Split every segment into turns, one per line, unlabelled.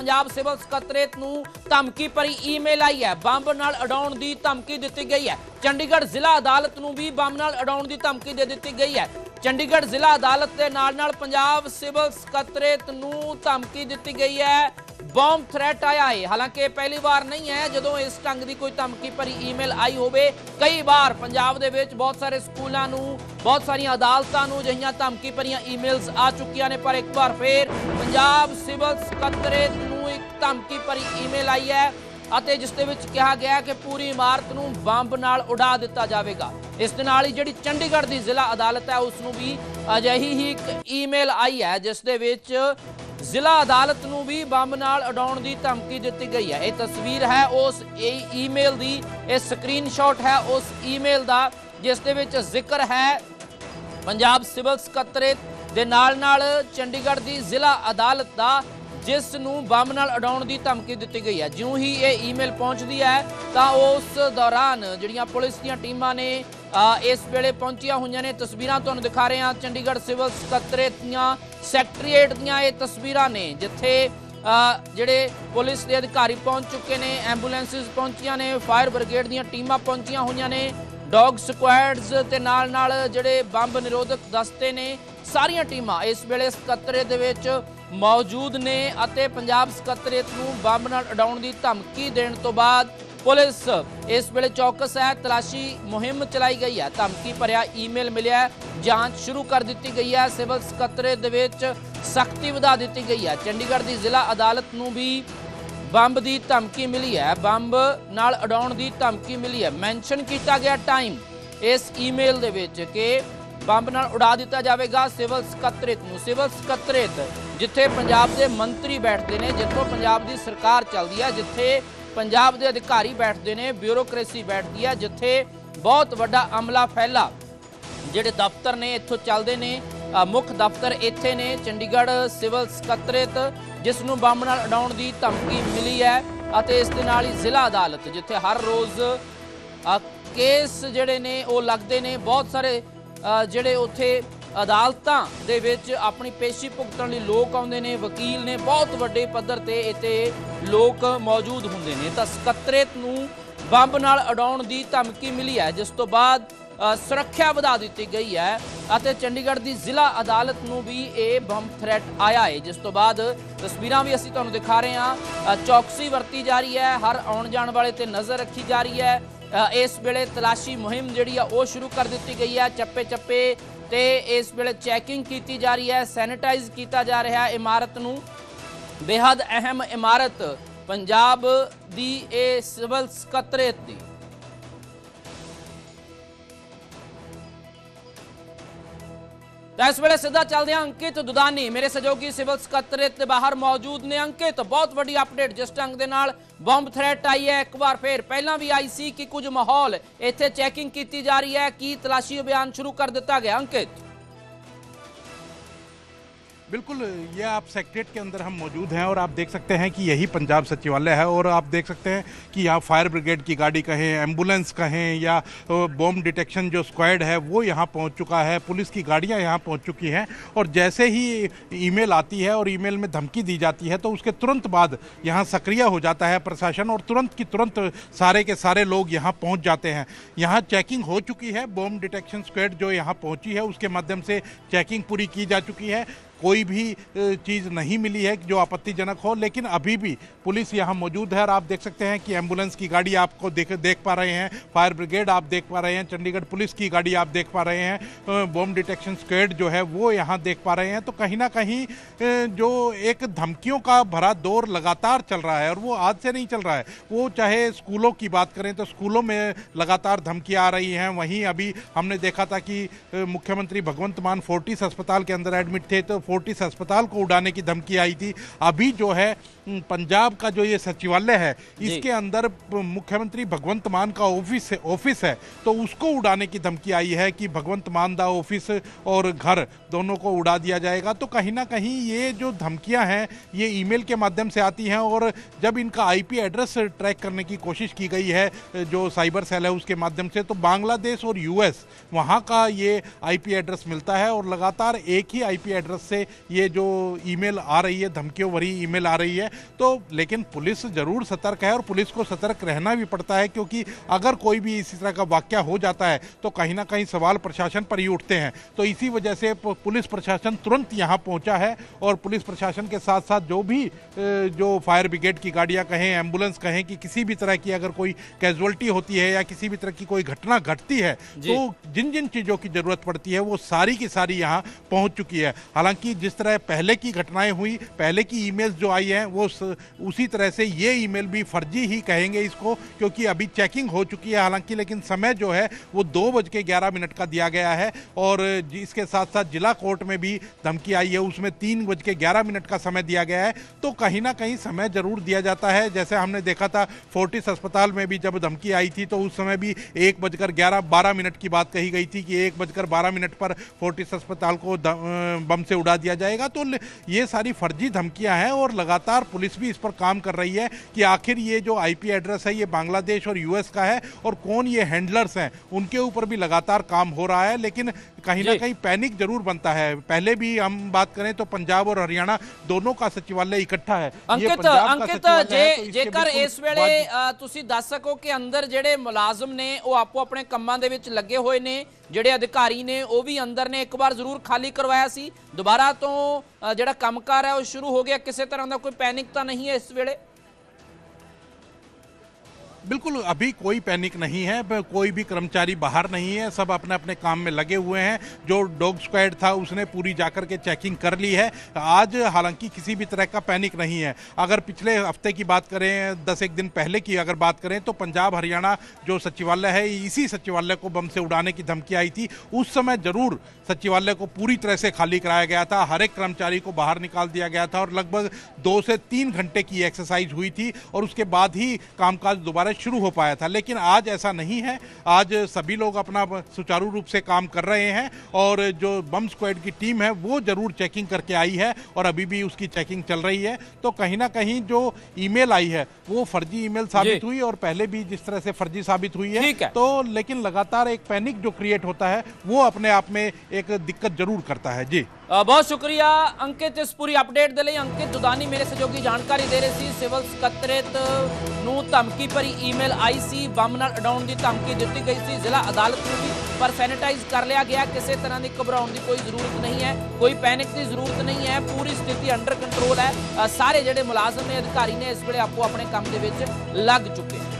Punjab civil ਸਕੱਤਰੇਤ ਨੂੰ ਧਮਕੀ ਭਰੀ ਈਮੇਲ ਆਈ ਹੈ। ਬੰਬ ਨਾਲ ਉਡਾਉਣ ਦੀ ਧਮਕੀ ਦਿੱਤੀ ਗਈ ਹੈ। ਚੰਡੀਗੜ੍ਹ ਜ਼ਿਲ੍ਹਾ ਅਦਾਲਤ ਨੂੰ ਵੀ ਬੰਬ ਨਾਲ ਉਡਾਉਣ ਦੀ ਧਮਕੀ ਦੇ ਦਿੱਤੀ ਗਈ ਹੈ। ਚੰਡੀਗੜ੍ਹ ਜ਼ਿਲ੍ਹਾ ਅਦਾਲਤ ਦੇ ਨਾਲ ਨਾਲ ਪੰਜਾਬ ਸਿਵਲ ਸਕੱਤਰੇਤ ਨੂੰ ਧਮਕੀ ਦਿੱਤੀ ਗਈ ਹੈ। ਬੰਬ ਥ੍ਰੈਟ ਆਇਆ ਹੈ। ਹਾਲਾਂਕਿ ਇਹ ਪਹਿਲੀ ਵਾਰ ਨਹੀਂ ਹੈ। ਜਦੋਂ ਇਸ ਢੰਗ ਦੀ ਕੋਈ ਧਮਕੀ ਭਰੀ ਈਮੇਲ ਆਈ ਹੋਵੇ, ਕਈ ਵਾਰ ਪੰਜਾਬ ਦੇ ਵਿੱਚ ਬਹੁਤ ਸਾਰੇ ਸਕੂਲਾਂ ਨੂੰ, ਬਹੁਤ ਸਾਰੀਆਂ ਅਦਾਲਤਾਂ ਨੂੰ ਅਜਿਹੀਆਂ ਧਮਕੀ ਭਰੀਆਂ ਈਮੇਲਸ ਆ ਚੁੱਕੀਆਂ ਨੇ। ਪਰ ਇੱਕ ਵਾਰ ਫੇਰ ਪੰਜਾਬ ਸਿਵਲ ਸਕੱਤਰੇਤ ਧਮਕੀ ਭਰੀ ਈਮੇਲ ਆਈ ਹੈ ਅਤੇ ਜਿਸ ਦੇ ਵਿੱਚ ਕਿਹਾ ਗਿਆ ਕਿ ਪੂਰੀ ਇਮਾਰਤ ਨੂੰ ਬੰਬ ਨਾਲ ਉਡਾ ਦਿੱਤਾ ਜਾਵੇਗਾ। ਇਸ ਦੇ ਨਾਲ ਹੀ ਜਿਹੜੀ ਚੰਡੀਗੜ੍ਹ ਦੀ ਜ਼ਿਲ੍ਹਾ ਅਦਾਲਤ ਹੈ, ਉਸ ਨੂੰ ਵੀ ਅਜਿਹੀ ਹੀ ਇੱਕ ਈਮੇਲ ਆਈ ਹੈ, ਜਿਸ ਦੇ ਵਿੱਚ ਜ਼ਿਲ੍ਹਾ ਅਦਾਲਤ ਨੂੰ ਵੀ ਬੰਬ ਨਾਲ ਉਡਾਉਣ ਦੀ ਧਮਕੀ ਦਿੱਤੀ ਗਈ ਹੈ। ਇਹ ਤਸਵੀਰ ਹੈ, ਉਸ ਇਹ ਈਮੇਲ ਦੀ, ਇਹ ਸਕਰੀਨਸ਼ਾਟ ਹੈ, ਉਸ ਈਮੇਲ ਦਾ, ਜਿਸ ਦੇ ਵਿੱਚ ਜ਼ਿਕਰ ਹੈ ਪੰਜਾਬ ਸਿਵਲ ਸਕੱਤਰੇਤ ਦੇ ਨਾਲ ਨਾਲ ਚੰਡੀਗੜ੍ਹ ਦੀ ਜ਼ਿਲ੍ਹਾ ਅਦਾਲਤ ਦਾ ਜਿਸ ਨੂੰ ਬੰਬ ਨਾਲ ਉਡਾਉਣ ਦੀ ਧਮਕੀ ਦਿੱਤੀ ਗਈ ਹੈ। ਜਿਉਂ ਹੀ ਇਹ ਈਮੇਲ ਪਹੁੰਚਦੀ ਹੈ, ਤਾਂ ਉਸ ਦੌਰਾਨ ਜਿਹੜੀਆਂ ਪੁਲਿਸ ਦੀਆਂ ਟੀਮਾਂ ਨੇ ਇਸ ਵੇਲੇ ਪਹੁੰਚੀਆਂ ਹੋਈਆਂ ਨੇ। ਤਸਵੀਰਾਂ ਤੁਹਾਨੂੰ ਦਿਖਾ ਰਹੇ ਹਾਂ। ਚੰਡੀਗੜ੍ਹ ਸਿਵਲ ਸਕੱਤਰੇਤ ਦੀਆਂ ਸੈਕਟਰੀਏਟ ਦੀਆਂ ਇਹ ਤਸਵੀਰਾਂ ਨੇ, ਜਿੱਥੇ ਜਿਹੜੇ ਪੁਲਿਸ ਦੇ ਅਧਿਕਾਰੀ ਪਹੁੰਚ ਚੁੱਕੇ ਨੇ, ਐਂਬੂਲੈਂਸਸ ਪਹੁੰਚੀਆਂ ਨੇ, ਫਾਇਰ ਬ੍ਰਿਗੇਡ ਦੀਆਂ ਟੀਮਾਂ ਪਹੁੰਚੀਆਂ ਹੋਈਆਂ ਨੇ, ਡੌਗ ਸਕੁਐਡਸ ਤੇ ਨਾਲ ਨਾਲ ਜਿਹੜੇ ਬੰਬ ਨਿਰੋਧਕ ਦਸਤੇ ਨੇ, ਸਾਰੀਆਂ ਟੀਮਾਂ ਇਸ ਵੇਲੇ ਸਕੱਤਰੇ ਦੇ ਵਿੱਚ ਮੌਜੂਦ ਨੇ ਅਤੇ ਪੰਜਾਬ ਸਕੱਤਰੇਤ ਨੂੰ ਬੰਬ ਨਾਲ ਉਡਾਉਣ ਦੀ ਧਮਕੀ ਦੇਣ ਤੋਂ ਬਾਅਦ ਪੁਲਿਸ ਇਸ ਵੇਲੇ ਚੌਕਸ ਹੈ, ਤਲਾਸ਼ੀ ਮੁਹਿੰਮ ਚਲਾਈ ਗਈ ਹੈ। ਧਮਕੀ ਭਰਿਆ ਈਮੇਲ ਮਿਲਿਆ ਜਾਂਚ ਸ਼ੁਰੂ ਕਰ ਦਿੱਤੀ ਗਈ ਹੈ, ਸਿਵਲ ਸਕੱਤਰੇਤ ਦੇ ਵਿੱਚ ਸਖਤੀ ਵਧਾ ਦਿੱਤੀ ਗਈ ਹੈ। ਚੰਡੀਗੜ੍ਹ ਦੀ ਜ਼ਿਲ੍ਹਾ ਅਦਾਲਤ ਨੂੰ ਵੀ ਬੰਬ ਦੀ ਧਮਕੀ ਮਿਲੀ ਹੈ। ਬੰਬ ਨਾਲ ਉਡਾਉਣ ਦੀ ਧਮਕੀ ਮਿਲੀ ਹੈ। ਮੈਂਸ਼ਨ ਕੀਤਾ ਗਿਆ ਟਾਈਮ ਇਸ ਈਮੇਲ ਦੇ ਵਿੱਚ ਕਿ ਬੰਬ ਨਾਲ ਉਡਾ ਦਿੱਤਾ ਜਾਵੇਗਾ, ਸਿਵਲ ਸਕੱਤਰੇਤ ਨੂੰ। ਸਿਵਲ ਸਕੱਤਰੇਤ, ਜਿੱਥੇ ਪੰਜਾਬ ਦੇ ਮੰਤਰੀ ਬੈਠਦੇ ਨੇ, ਜਿੱਥੋਂ ਪੰਜਾਬ ਦੀ ਸਰਕਾਰ ਚੱਲਦੀ ਹੈ ਜਿੱਥੇ ਪੰਜਾਬ ਦੇ ਅਧਿਕਾਰੀ ਬੈਠਦੇ ਨੇ, ਬਿਊਰੋਕ੍ਰੇਸੀ ਬੈਠਦੀ ਹੈ ਜਿੱਥੇ ਬਹੁਤ ਵੱਡਾ ਅਮਲਾ ਫੈਲਾ। ਜਿਹੜੇ ਦਫ਼ਤਰ ਨੇ, ਇੱਥੋਂ ਚੱਲਦੇ ਨੇ ਮੁੱਖ ਦਫ਼ਤਰ ਇੱਥੇ ਨੇ, ਚੰਡੀਗੜ੍ਹ ਸਿਵਲ ਸਕੱਤਰੇਤ, ਜਿਸ ਨੂੰ ਬੰਬ ਨਾਲ ਉਡਾਉਣ ਦੀ ਧਮਕੀ ਮਿਲੀ ਹੈ, ਅਤੇ ਇਸ ਦੇ ਨਾਲ ਹੀ ਜ਼ਿਲ੍ਹਾ ਅਦਾਲਤ, ਜਿੱਥੇ ਹਰ ਰੋਜ਼ ਕੇਸ ਜਿਹੜੇ ਨੇ, ਉਹ ਲੱਗਦੇ ਨੇ, ਬਹੁਤ ਸਾਰੇ ਜਿਹੜੇ ਉੱਥੇ ਅਦਾਲਤਾਂ ਦੇ ਵਿੱਚ ਆਪਣੀ ਪੇਸ਼ੀ ਭੁਗਤਣ ਲਈ ਲੋਕ ਆਉਂਦੇ ਨੇ, ਵਕੀਲ ਨੇ, ਬਹੁਤ ਵੱਡੇ ਪੱਧਰ ਤੇ ਇੱਥੇ ਲੋਕ ਮੌਜੂਦ ਹੁੰਦੇ ਨੇ। ਤਾਂ ਸਕੱਤਰੇਤ ਨੂੰ ਬੰਬ ਨਾਲ ਉਡਾਉਣ ਦੀ ਧਮਕੀ ਮਿਲੀ ਹੈ, ਜਿਸ ਤੋਂ ਬਾਅਦ ਸੁਰੱਖਿਆ ਵਧਾ ਦਿੱਤੀ ਗਈ ਹੈ ਅਤੇ ਚੰਡੀਗੜ੍ਹ ਦੀ ਜ਼ਿਲ੍ਹਾ ਅਦਾਲਤ ਨੂੰ ਵੀ ਇਹ ਬੰਬ ਥ੍ਰੈਟ ਆਇਆ ਹੈ। ਜਿਸ ਤੋਂ ਬਾਅਦ ਤਸਵੀਰਾਂ ਵੀ ਅਸੀਂ ਤੁਹਾਨੂੰ ਦਿਖਾ ਰਹੇ ਹਾਂ। ਚੌਕਸੀ ਵਰਤੀ ਜਾ ਰਹੀ ਹੈ, ਹਰ ਆਉਣ ਜਾਣ ਵਾਲੇ ਤੇ ਨਜ਼ਰ ਰੱਖੀ ਜਾ ਰਹੀ ਹੈ। ਇਸ ਵੇਲੇ ਤਲਾਸ਼ੀ ਮੁਹਿੰਮ ਜਿਹੜੀ ਆ, ਉਹ ਸ਼ੁਰੂ ਕਰ ਦਿੱਤੀ ਗਈ ਹੈ ਚੱਪੇ ਚੱਪੇ ਤੇ ਇਸ ਵੇਲੇ ਚੈਕਿੰਗ ਕੀਤੀ ਜਾ ਰਹੀ ਹੈ, ਸੈਨੀਟਾਈਜ਼ ਕੀਤਾ ਜਾ ਰਿਹਾ ਹੈ ਇਮਾਰਤ ਨੂੰ। ਬੇहद ਅਹਿਮ ਇਮਾਰਤ, ਪੰਜਾਬ ਦੀ ਇਹ ਸਿਵਲ ਸਕੱਤਰੇਤ ਦੀ। ਤਾਂ ਇਸ ਵੇਲੇ ਸਿੱਧਾ ਚੱਲਦੇ ਹਾਂ ਅੰਕਿਤ ਦੁਦਾਨੀ। ਮੇਰੇ ਸਹਿਯੋਗੀ ਸਿਵਲ ਸਕੱਤਰੇਤ ਦੇ ਬਾਹਰ ਮੌਜੂਦ ਨੇ। ਅੰਕਿਤ, ਬਹੁਤ ਵੱਡੀ ਅਪਡੇਟ ਜਿਸ ਢੰਗ ਦੇ ਨਾਲ ਬੰਬ ਥ੍ਰੈਟ ਆਈ ਹੈ। ਇੱਕ ਵਾਰ ਫੇਰ ਪਹਿਲਾਂ ਵੀ ਆਈ ਸੀ ਕਿ ਕੁਝ ਮਾਹੌਲ ਇੱਥੇ ਚੈਕਿੰਗ ਕੀਤੀ ਜਾ ਰਹੀ ਹੈ। ਕੀ ਤਲਾਸ਼ੀ ਅਭਿਆਨ ਸ਼ੁਰੂ ਕਰ ਦਿੱਤਾ ਗਿਆ, ਅੰਕਿਤ?
बिल्कुल, ये आप सेक्रेट के अंदर हम मौजूद हैं और आप देख सकते हैं कि यही पंजाब सचिवालय है और आप देख सकते हैं कि यहाँ फायर ब्रिगेड की गाड़ी कहें, एंबुलेंस कहें या बॉम्ब डिटेक्शन जो स्क्वाड है वो यहाँ पहुँच चुका है, पुलिस की गाड़ियाँ यहाँ पहुँच चुकी हैं और जैसे ही ईमेल आती है और ईमेल में धमकी दी जाती है तो उसके तुरंत बाद यहाँ सक्रिय हो जाता है प्रशासन और तुरंत की तुरंत सारे के सारे लोग यहाँ पहुँच जाते हैं। यहाँ चेकिंग हो चुकी है, बॉम्ब डिटेक्शन स्क्वाड जो यहाँ पहुँची है उसके माध्यम से चेकिंग पूरी की जा चुकी है। कोई भी चीज़ नहीं मिली है जो आपत्तिजनक हो, लेकिन अभी भी पुलिस यहाँ मौजूद है और आप देख सकते हैं कि एंबुलेंस की गाड़ी आपको देख देख पा रहे हैं। फायर ब्रिगेड आप देख पा रहे हैं, चंडीगढ़ पुलिस की गाड़ी आप देख पा रहे हैं। बॉम्ब डिटेक्शन स्क्वेड जो है वो यहाँ देख पा रहे हैं। तो कहीं ना कहीं जो एक धमकियों का भरा दौर लगातार चल रहा है और वो आज से नहीं चल रहा है। वो चाहे स्कूलों की बात करें तो स्कूलों में लगातार धमकियाँ आ रही हैं। वहीं अभी हमने देखा था कि मुख्यमंत्री भगवंत मान फोर्टिस अस्पताल के अंदर एडमिट थे तो फोर्टिस अस्पताल को उड़ाने की धमकी आई थी। अभी जो है पंजाब का जो ये सचिवालय है इसके अंदर मुख्यमंत्री भगवंत मान का ऑफ़िस है ऑफ़िस है तो उसको उड़ाने की धमकी आई है कि भगवंत मान दा ऑफ़िस और घर दोनों को उड़ा दिया जाएगा। तो कहीं ना कहीं ये जो धमकियाँ हैं ये ईमेल के माध्यम से आती हैं और जब इनका आईपी एड्रेस ट्रैक करने की कोशिश की गई है जो साइबर सेल है उसके माध्यम से तो बांग्लादेश और यूएस वहाँ का ये आईपी एड्रेस मिलता है और लगातार एक ही आईपी एड्रेस से से ये जो ईमेल आ रही है धमकियों भरी ईमेल आ रही है तो लेकिन पुलिस ज़रूर सतर्क है और पुलिस को सतर्क रहना भी पड़ता है क्योंकि अगर कोई भी इसी तरह का वाक्य हो जाता है तो कहीं ना कहीं सवाल प्रशासन पर ही उठते हैं तो इसी वजह से पुलिस प्रशासन तुरंत यहाँ पहुँचा है और पुलिस प्रशासन के साथ साथ जो भी जो फायर ब्रिगेड की गाड़ियाँ कहें एंबुलेंस कहें कि किसी भी तरह की अगर कोई कैजुअलिटी होती है या किसी भी तरह की कोई घटना घटती है। तो जिन जिन चीज़ों की ज़रूरत पड़ती है वो सारी की सारी यहाँ पहुँच चुकी है हालाँकि जिस तरह पहले की घटनाएँ हुई, पहले की ईमेल्स जो आई हैं, वो उसी तरह से ये ईमेल भी फर्जी ही कहेंगे इसको, क्योंकि अभी चेकिंग हो चुकी है हालाँकि, लेकिन समय जो है, वो दो बज के ग्यारह मिनट का दिया गया है और इसके साथ साथ जिला कोर्ट में भी धमकी आई है, उसमें तीन बज के ग्यारह मिनट का समय दिया गया है। तो कहीं ना कहीं समय ज़रूर दिया जाता है। जैसे हमने देखा था, फोर्टिस अस्पताल में भी जब धमकी आई थी तो उस समय भी एक बजकर ग्यारह, बारह मिनट की बात कही गई थी कि एक बजकर बारह मिनट पर फोर्टिस अस्पताल को बम से उड़ा दिया जाएगा तो ल- ये सारी फर्जी धमकियां हैं और लगातार पुलिस भी इस पर काम कर रही है कि आखिर ये जो आईपी एड्रेस है ये बांग्लादेश और यूएस का है और कौन ये हैंडलर्स हैं उनके ऊपर भी लगातार काम हो रहा है लेकिन कहीं ना
जी।
कहीं पैनिक जरूर बनता है पहले भी हम बात करें तो पंजाब और हरियाणा दोनों का सचिवालय इकट्ठा है ये
ਅੰਕਿਤ
पंजाब का
ਅੰਕਿਤ
सचिवालय है, तो
ਜੇ
इसके
ਜੇਕਰ
बिल्कुल
ਇਸ ਵੇਲੇ
बाद-
ਅ, ਤੁਸੀਂ ਦੱਸ ਸਕੋ ਕਿ ਅੰਦਰ ਜਿਹੜੇ ਮੁਲਾਜ਼ਮ ਨੇ ਉਹ ਆਪੋ ਆਪਣੇ ਕੰਮਾਂ ਦੇ ਵਿੱਚ ਲੱਗੇ ਹੋਏ ਨੇ ਜਿਹੜੇ ਅਧਿਕਾਰੀ ਨੇ ਉਹ ਵੀ ਅੰਦਰ ਨੇ ਇੱਕ ਵਾਰ ਜ਼ਰੂਰ ਖਾਲੀ ਕਰਵਾਇਆ ਸੀ। ਦੁਬਾਰਾ ਤੋਂ ਅ, ਜਿਹੜਾ ਕੰਮਕਾਰ ਹੈ ਉਹ ਸ਼ੁਰੂ ਹੋ ਗਿਆ। ਕਿਸੇ ਤਰ੍ਹਾਂ ਦਾ ਕੋਈ ਪੈਨਿਕ ਤਾਂ ਨਹੀਂ ਹੈ ਇਸ ਵੇਲੇ?
बिल्कुल, अभी कोई पैनिक नहीं है कोई भी कर्मचारी बाहर नहीं है, सब अपने अपने काम में लगे हुए हैं। जो डॉग स्क्वाड था, उसने पूरी जाकर के चेकिंग कर ली है। आज हालाँकि किसी भी तरह का पैनिक नहीं है। अगर पिछले हफ़्ते की बात करें, दस एक दिन पहले की अगर बात करें तो पंजाब हरियाणा जो सचिवालय है, इसी सचिवालय को बम से उड़ाने की धमकी आई थी। उस समय ज़रूर सचिवालय को पूरी तरह से खाली कराया गया था। हर एक कर्मचारी को बाहर निकाल दिया गया था और लगभग दो से तीन घंटे की एक्सरसाइज हुई थी और उसके बाद ही कामकाज दोबारा शुरू हो पाया था लेकिन आज ऐसा नहीं है। आज सभी लोग अपना सुचारू रूप से काम कर रहे हैं और जो बम स्क्वाड की टीम है वो ज़रूर चेकिंग करके आई है और अभी भी उसकी चेकिंग चल रही है। तो कहीं ना कहीं जो ईमेल आई है वो फर्जी ईमेल साबित हुई और पहले भी जिस तरह से फर्जी साबित हुई है
है।
तो लेकिन लगातार एक पैनिक जो क्रिएट होता है वो अपने आप में एक दिक्कत ज़रूर करता है। जी।
ਬਹੁਤ ਸ਼ੁਕਰੀਆ ਅੰਕਿਤ ਇਸ ਪੂਰੀ ਅਪਡੇਟ ਦੇ ਲਈ। ਅੰਕਿਤ ਦੁਦਾਨੀ ਮੇਰੇ ਸਹਿਯੋਗੀ ਜਾਣਕਾਰੀ ਦੇ ਰਹੇ ਸੀ। ਸਿਵਲ ਸਕੱਤਰੇਤ ਨੂੰ ਧਮਕੀ ਭਰੀ ਈਮੇਲ ਆਈ ਸੀ। ਬੰਬ ਨਾਲ ਉਡਾਉਣ ਦੀ ਧਮਕੀ ਦਿੱਤੀ ਗਈ ਸੀ। ਜ਼ਿਲ੍ਹਾ ਅਦਾਲਤ ਨੂੰ ਵੀ ਪਰ ਸੈਨੀਟਾਈਜ਼ ਕਰ ਲਿਆ ਗਿਆ। ਕਿਸੇ ਤਰ੍ਹਾਂ ਦੀ ਘਬਰਾਉਣ ਦੀ ਕੋਈ ਜ਼ਰੂਰਤ ਨਹੀਂ ਹੈ। ਕੋਈ ਪੈਨਿਕ ਦੀ ਜ਼ਰੂਰਤ ਨਹੀਂ ਹੈ। ਪੂਰੀ ਸਥਿਤੀ ਅੰਡਰ ਕੰਟਰੋਲ ਹੈ। ਸਾਰੇ ਜਿਹੜੇ ਮੁਲਾਜ਼ਮ ਨੇ, ਅਧਿਕਾਰੀ ਨੇ ਇਸ ਵੇਲੇ ਆਪੋ ਆਪਣੇ ਕੰਮ ਦੇ ਵਿੱਚ ਲੱਗ ਚੁੱਕੇ ਨੇ।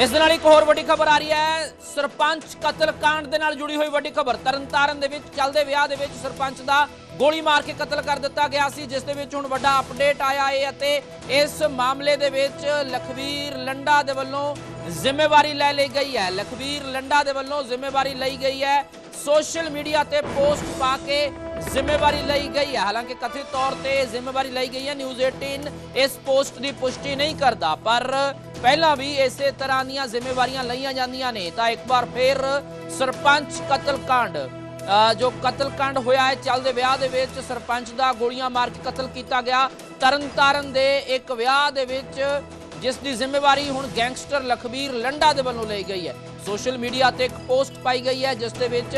ਇਸ ਦੇ ਨਾਲ ਇੱਕ ਹੋਰ ਵੱਡੀ ਖਬਰ ਆ ਰਹੀ ਹੈ। ਸਰਪੰਚ ਕਤਲ ਕਾਂਡ ਦੇ ਨਾਲ ਜੁੜੀ ਹੋਈ ਵੱਡੀ ਖਬਰ। ਤਰਨਤਾਰਨ ਦੇ ਵਿੱਚ ਚੱਲਦੇ ਵਿਆਹ ਦੇ ਵਿੱਚ ਸਰਪੰਚ ਦਾ ਗੋਲੀ ਮਾਰ ਕੇ ਕਤਲ ਕਰ ਦਿੱਤਾ ਗਿਆ ਸੀ, ਜਿਸ ਦੇ ਵਿੱਚ ਹੁਣ ਵੱਡਾ ਅਪਡੇਟ ਆਇਆ ਹੈ ਅਤੇ ਇਸ ਮਾਮਲੇ ਦੇ ਵਿੱਚ ਲਖਵੀਰ ਲੰਡਾ ਦੇ ਵੱਲੋਂ ਜ਼ਿੰਮੇਵਾਰੀ ਲੈ ਲਈ ਗਈ ਹੈ। ਲਖਵੀਰ ਲੰਡਾ ਦੇ ਵੱਲੋਂ ਜ਼ਿੰਮੇਵਾਰੀ ਲਈ ਗਈ ਹੈ। ਸੋਸ਼ਲ ਮੀਡੀਆ ਤੇ ਪੋਸਟ ਪਾ ਕੇ ਜ਼ਿੰਮੇਵਾਰੀ ਲਈ ਗਈ ਹੈ। ਹਾਲਾਂਕਿ ਕਥਿਤ ਤੌਰ ਤੇ ਜ਼ਿੰਮੇਵਾਰੀ ਲਈ ਗਈ ਹੈ। ਨਿਊਜ਼ 18 ਇਸ ਪੋਸਟ ਦੀ ਪੁਸ਼ਟੀ ਨਹੀਂ ਕਰਦਾ, ਪਰ ਪਹਿਲਾਂ ਵੀ ਇਸੇ ਤਰ੍ਹਾਂ ਦੀਆਂ ਜ਼ਿੰਮੇਵਾਰੀਆਂ ਲਈਆਂ ਜਾਂਦੀਆਂ ਨੇ। ਤਾਂ ਇੱਕ ਵਾਰ ਫੇਰ ਸਰਪੰਚ ਕਤਲकांड ਜੋ ਕਤਲकांड ਹੋਇਆ ਹੈ, ਚੱਲਦੇ ਵਿਆਹ ਦੇ ਵਿੱਚ ਸਰਪੰਚ ਦਾ ਗੋਲੀਆਂ ਮਾਰ ਕੇ ਕਤਲ ਕੀਤਾ ਗਿਆ। ਤਰਨਤਾਰਨ ਦੇ ਇੱਕ ਵਿਆਹ ਦੇ ਵਿੱਚ ਜਿਸ ਦੀ ਜ਼ਿੰਮੇਵਾਰੀ ਹੁਣ ਗੈਂਗਸਟਰ ਲਖਬੀਰ ਲੰਡਾ ਦੇ ਵੱਲੋਂ ਲਈ ਗਈ ਹੈ। ਸੋਸ਼ਲ ਮੀਡੀਆ ਤੇ ਇੱਕ ਪੋਸਟ ਪਾਈ ਗਈ ਹੈ, ਜਿਸ ਦੇ ਵਿੱਚ